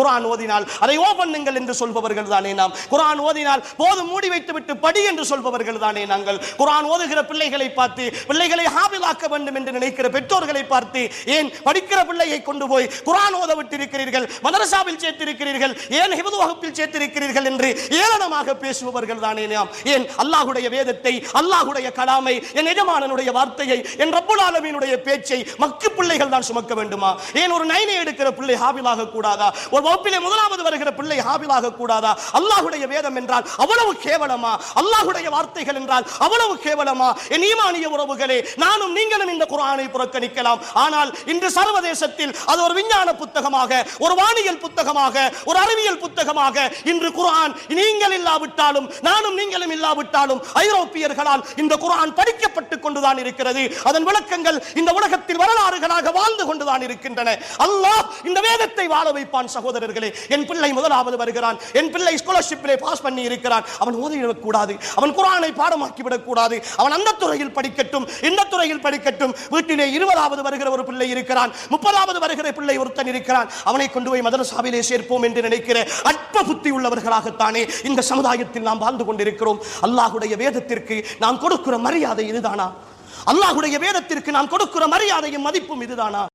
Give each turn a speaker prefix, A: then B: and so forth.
A: குரான் ஓதினால் அதை ஓபண்ணுங்கள் என்று சொல்பவர்கள் தானே நாம். குரான் ஓதினால் போதும் மூடி வைத்து விட்டு படி என்று சொல்பவர்கள் தானே நாங்கள். குரான் ஓதுகிற பிள்ளைகளை பார்த்து பிள்ளைகளை ஹாபிலாக்க வேண்டும் என்று நினைக்கிற பெற்றோர்களை பார்த்து ஏன் படிக்கிற பிள்ளையை கொண்டு போய் குரான் ஓத விட்டிருக்கிறீர்கள் மதரசாவில் சேர்த்திருக்கிறீர்கள் ஏன் ஹிபது வகுப்பில் சேர்த்திருக்கிறீர்கள் என்று ஏளனமாக பேசுபவர்கள் தானே நாம். ஏன் அல்லாஹுடைய வேதத்தை அல்லாஹுடைய கலாமை என் எஜமானனுடைய வார்த்தையை என் ரப்புல் ஆலமீனுடைய பேச்சை மக்கு பிள்ளைகள் தான் சுமக்க வேண்டுமா? ஏன் ஒரு நைனை எடுக்கிற பிள்ளை ஹாபிலாக கூடாதா? ஒரு வகுப்பிலே முதலாவது வருகிற பிள்ளை ஹாபிலாக கூடாதா? அல்லாஹுடைய வேதம் என்றால் அவ்வளவு கேவலமா? அல்லாஹுடைய வார்த்தைகள் என்றால் அவ்வளவு கேவலமா? என் ஈமானிய உறவுகளே நானும் நீங்களும் இந்த குரானை புறக்கணிக்கலாம். ஆனால் இன்று சர்வதேசத்தில் அது ஒரு விஞ்ஞான புத்தகமாக ஒரு வானியல் புத்தகமாக ஒரு அறிவியல் புத்தகமாக இன்று குர்ஆன் நீங்கள் இல்லாவிட்டாலும் நானும் நீங்களும் இல்லாவிட்டாலும் ஐரோப்பியர்களால் இந்த குர்ஆன் படிக்கப்பட்டுக் கொண்டுதான் இருக்கிறது. அதன் விளக்கங்கள் இந்த உலகத்தில் வரலாறுகளாக வாழ்ந்து கொண்டுதான் இருக்கின்றன. அல்லாஹ் இந்த வேதத்தை வாழ வைப்பான் சகோதரர்களே என் பிள்ளை முதலாவது வருகிறான். என் பிள்ளை ஸ்காலர்ஷிப்பிலே பாஸ் பண்ணி இருக்கிறான். அவன் ஓதிவிடக்கூடாது. அவன் குரானை பாடமாக்கி விடக் அவன் அந்த துறையில் படிக்கட்டும் இந்த துறையில் படிக்கட்டும். வீட்டிலே இருபதாவது வருகிற ஒரு பிள்ளை இருக்கிறான். முப்பதாவது வருகிற பிள்ளை ஒருத்தன் இருக்கிறான். அவனை கொண்டு போய் மதரசாவிலே சேர்ப்போம் என்று நினைக்கிற அற்ப புத்தி உள்ளவர்களாகத்தானே இந்த சமுதாயத்தில் நாம் வாழ்ந்து கொண்டிருக்கிறோம். அல்லாஹுடைய வேதத்திற்கு நாம் கொடுக்கிற மரியாதை இதுதானா? அல்லாஹுடைய வேதத்திற்கு நாம் கொடுக்கிற மரியாதையும் மதிப்பும் இதுதானா?